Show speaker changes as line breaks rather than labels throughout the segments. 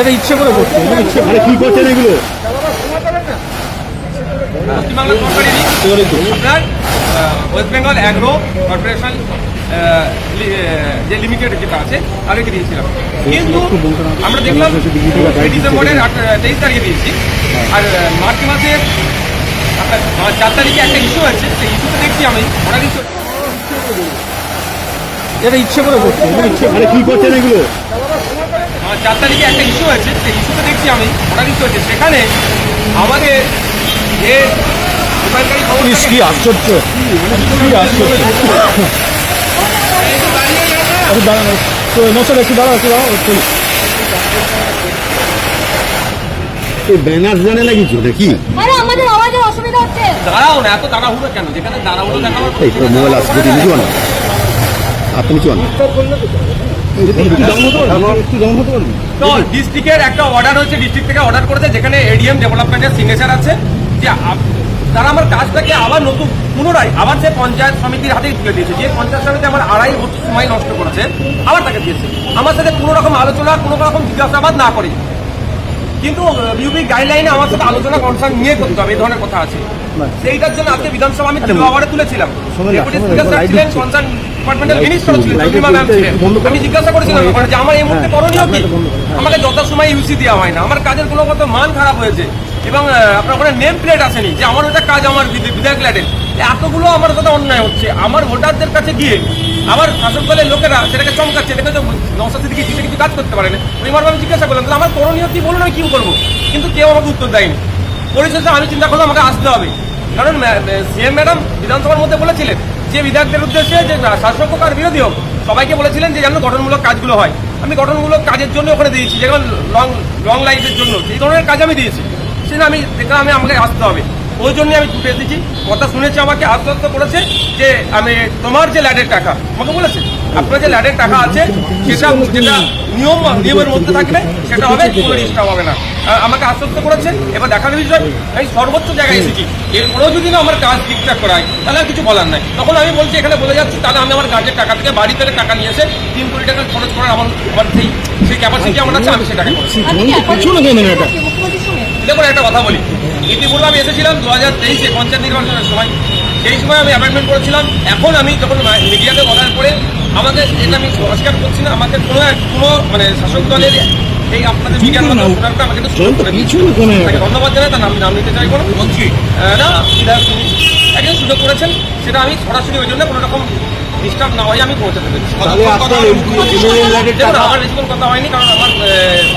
এটা ইচ্ছে করে করছে এটা ইচ্ছে
মানে কি করছেন এগুলো?
পশ্চিমবাংলা সরকারেরই আপনার ওয়েস্ট বেঙ্গল অ্যাগ্রো কর্পোরেশন যে লিমিটেড যেটা আছে তাদেরকে দিয়েছিলাম। কিন্তু আমরা দেখলাম ডিসেম্বরের তেইশ তারিখে দিয়েছি। আর মার্চ মাসের চার তারিখে একটা ইস্যু আছে সেই ইস্যুতে দেখছি আমি। ওরা কিছু
এটা ইচ্ছে করে করছে এটা ইচ্ছে
মানে কি করছেন এগুলো?
চার তারিখে একটা ইস্যু আছে সেই ইস্যুতে দেখছি আমি ওটা ইস্যু হচ্ছে সেখানে আমাদের যে খবর
কি আশ্চর্য কি আশ্চর্য। দাঁড়ানো তো একটু দাঁড়াও একটু দাঁড়াও
এই ব্যানার জানে নাকি?
আওয়াজের অসুবিধা হচ্ছে।
দাঁড়াও না এত কেন? যেখানে
মোবাইল আসবে নিচু আনো আপনি
তো ডিস্ট্রিক্টের একটা অর্ডার হয়েছে ডিস্ট্রিক্ট থেকে অর্ডার করেছে, যেখানে এডিএম ডেভেলপমেন্টের সিগনেচার আছে। যে তারা আমার কাজটাকে আবার নতুন পুনরায় আবার সে পঞ্চায়েত সমিতির হাতেই তুলে দিয়েছে। যে পঞ্চায়েত সমিতি আমার আড়াই বছর সময় নষ্ট করেছে, আবার তাকে দিয়েছে। আমার সাথে কোনো রকম আলোচনা, কোনো রকম জিজ্ঞাসাবাদ না করে কিন্তু ইউপি গাইডলাইনে আমার সাথে আলোচনা কনসার্ন নিয়ে করতে হবে এই ধরনের কথা আছে। সেইটার জন্য আজকে বিধানসভা আমি তৃতীয় আওয়ারে তুলেছিলাম। ছিলেন কনসার্ন মিনিস্টার ছিলেন ম্যাম ছিলেন। আমি জিজ্ঞাসা করেছিলাম ওখানে যে আমার এই মুহূর্তে
হ্যাঁ,
করণীয় কি। আমাকে যত সময় ইউসি দেওয়া হয় না আমার কাজের গুণগত মান খারাপ হয়েছে। এবং আপনার ওখানে নেম প্লেট আসেনি যে আমার ওটা কাজ আমার বিধে- বিধায়ক ল্যাডের এতগুলো আমার সাথে অন্যায় হচ্ছে। আমার ভোটারদের কাছে গিয়ে আমার শাসক দলের লোকেরা সেটাকে চমকাচ্ছে, দেখে তো নৌসাদ সিদ্দিকি জিতে কিছু কাজ করতে পারে না পরিবার আমি জিজ্ঞাসা করলাম, তাহলে আমার করণীয় কি বলুন, আমি কি করব? কিন্তু কেউ আমাকে উত্তর দেয়নি। পরিশেষে আমি চিন্তা করলাম, আমাকে আসতে হবে। কারণ সিএম ম্যাডাম বিধানসভার মধ্যে বলেছিলেন যে, বিধায়কদের উদ্দেশ্যে যে শাসক হোক আর বিরোধী হোক, সবাইকে বলেছিলেন যে, যেন গঠনমূলক কাজগুলো হয়। আমি গঠনমূলক কাজের জন্য ওখানে দিয়েছি, যেমন লং লং লাইফের জন্য। সেই ধরনের কাজ আমি দিয়েছি, সেটা আমি, দেখলাম আমি, আমাকে আসতে হবে। ওই জন্যই আমি ছুটে এসেছি। কথা শুনেছি আমাকে আশ্বস্ত করেছে যে আমি তোমার যে ল্যাডের টাকা আমাকে বলেছে আপনার যে ল্যাডের টাকা আছে সেটা যেটা নিয়ম নিয়মের মধ্যে থাকলে সেটা হবে কোনো ডিস্টার্ব হবে না। আমাকে আশ্বস্ত করেছে এবার দেখার বিষয় আমি সর্বোচ্চ জায়গায় এসেছি। এরপরেও যদি না আমার কাজ ঠিকঠাক করায় তাহলে আর কিছু বলার নাই। তখন আমি বলছি এখানে বলে যাচ্ছি তাহলে আমি আমার কাজের টাকা থেকে বাড়ি থেকে টাকা নিয়ে এসে তিন কোটি টাকা খরচ করার আমার আমার সেই সেই ক্যাপাসিটি আমার আছে আমি সেটাকে দেখুন একটা কথা বলি। ইতিপূর্বে আমি এসেছিলাম দু হাজার তেইশে পঞ্চায়েত নির্বাচনের সময়। সেই সময় আমি অ্যাপয়েন্টমেন্ট করেছিলাম। এখন আমি যখন মিডিয়াতে বলার পরে আমাকে এটা আমি অস্বীকার করছি না আমাকে কোনো এক কোনো মানে শাসক দলের এই আপনাদের মিডিয়ার
না,
শোনার পর আমাকে সুযোগ করে তাকে ধন্যবাদ জানাই তার নাম নাম নিতে চাইব না। বলছি না বিধায়ক তিনি একজন সুযোগ করেছেন সেটা আমি সরাসরি ওই জন্য কোনো রকম ডিস্টার্ব না হয়ে আমি পৌঁছাতে পেরেছি। আমার বেশিক্ষণ কথা হয়নি কারণ আমার আহ,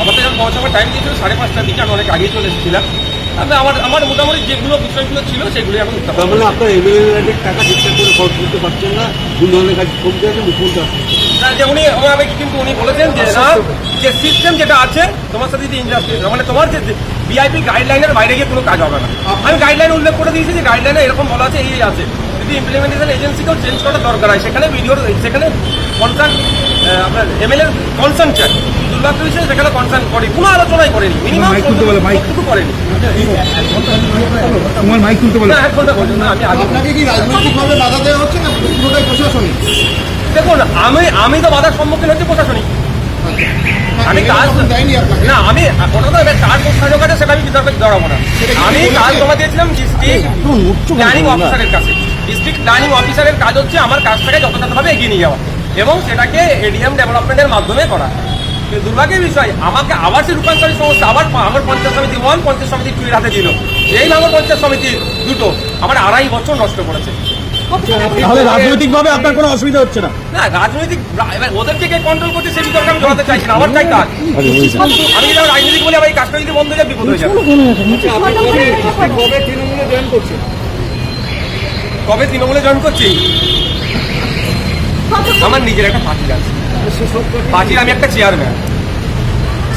আমাদের যখন পৌঁছাবার টাইম দিয়েছিল সাড়ে পাঁচটার দিকে আমি অনেক আগেই চলে এসেছিলাম। তবে আমার আমার মোটামুটি যেগুলো বিষয়গুলো ছিল সেগুলি এখন
তার মানে আপনার এমএলএ টাকা ঠিকঠাক করে খরচ করতে পারছেন না ভুল ধরনের কাজ কমতে আছে মুখ্যমন্ত্রী
না, যে উনি আমাকে কিন্তু উনি বলেছেন যে না যে সিস্টেম যেটা আছে তোমার সাথে যদি মানে তোমার যে ভিআইপি গাইডলাইনের বাইরে গিয়ে কোনো কাজ হবে না। আমি গাইডলাইন উল্লেখ করে দিয়েছি যে গাইডলাইনে এরকম বলা আছে এই আছে। যদি ইমপ্লিমেন্টেশন এজেন্সিকেও চেঞ্জ করার দরকার হয় সেখানে ভিডিওর সেখানে কনসার্ন আপনার এমএলএর কনসার্ন চাই। দুর্ভাগ্য হিসেবে সেখানে কনসার্ন করে কোনো আলোচনাই করেনি। মিনিমাম
মাইক তুলতে বলে, মাইক।
করেনি।
তোমার মাইক তুলতে বলে।
এক ঘণ্টা বলছেন না আমি
আপনাকে কি রাজনৈতিকভাবে বাধা দেওয়া হচ্ছে না? পুরোটাই প্রশাসনিক?
দেখুন আমি আমি তো বাধার সম্মুখীন হচ্ছি প্রশাসনিক। আমি কাজ না আমি ওটা তো এবার কাজ সংযোগ আছে সেটা আমি বিতর্কে জড়াবো না। আমি কাজ জমা দিয়েছিলাম ডিস্ট্রিক্ট প্ল্যানিং অফিসারের কাছে। ডিস্ট্রিক্ট প্ল্যানিং অফিসারের কাজ হচ্ছে আমার কাজটাকে যথাযথভাবে এগিয়ে নিয়ে যাওয়া। এবং সেটাকে এডিএম ডেভেলপমেন্টের মাধ্যমে করা। দুর্ভাগ্যের বিষয় আমাকে আবার সে রূপান্তরিত সংস্থা আবার পা- আমার পঞ্চায়েত সমিতি ওয়ান পঞ্চায়েত সমিতি টু এর হাতে দিল। এই আমার পঞ্চায়েত সমিতি দুটো আমার আড়াই বছর নষ্ট করেছে।
তাহলে রাজনৈতিক ভাবে আপনার কোনো অসুবিধা হচ্ছে না?
না রাজনৈতিক ওদেরকে কে কন্ট্রোল করছে সেই বিতর্কে আমি জড়াতে চাইছি না আমার চাই কাজ। আমি যদি আমার রাজনীতি বলি আবার এই কাজটা যদি বন্ধ হয়ে বিপদ হয়ে যাবে।
কবে তৃণমূলে জয়েন করছে
কবে তৃণমূলে জয়েন করছি? আমার নিজের একটা পার্টি আছে। পার্টির আমি একটা চেয়ারম্যান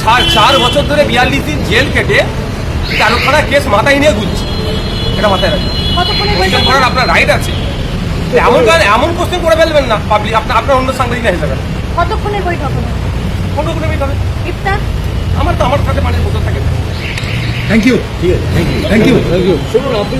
চার চার বছর ধরে বিয়াল্লিশ দিন জেল কেটে তেরোখানা কেস মাথায় নিয়ে ঘুরছি। এটা মাথায় রাখবেন।
কতক্ষণের বৈঠক
করার আপনার রাইট আছে। এমন কারণ এমন কোশ্চেন করে ফেলবেন না পাবলিক আপনার আপনার অন্য সাংবাদিক হিসেবে।
কতক্ষণের বৈঠক
কোনটা করে নিতে হবে
ইফতার?
আমার তো আমার সাথে মানে বোতল থাকে।
থ্যাংক ইউ থ্যাংক ইউ
শুনুন আপনি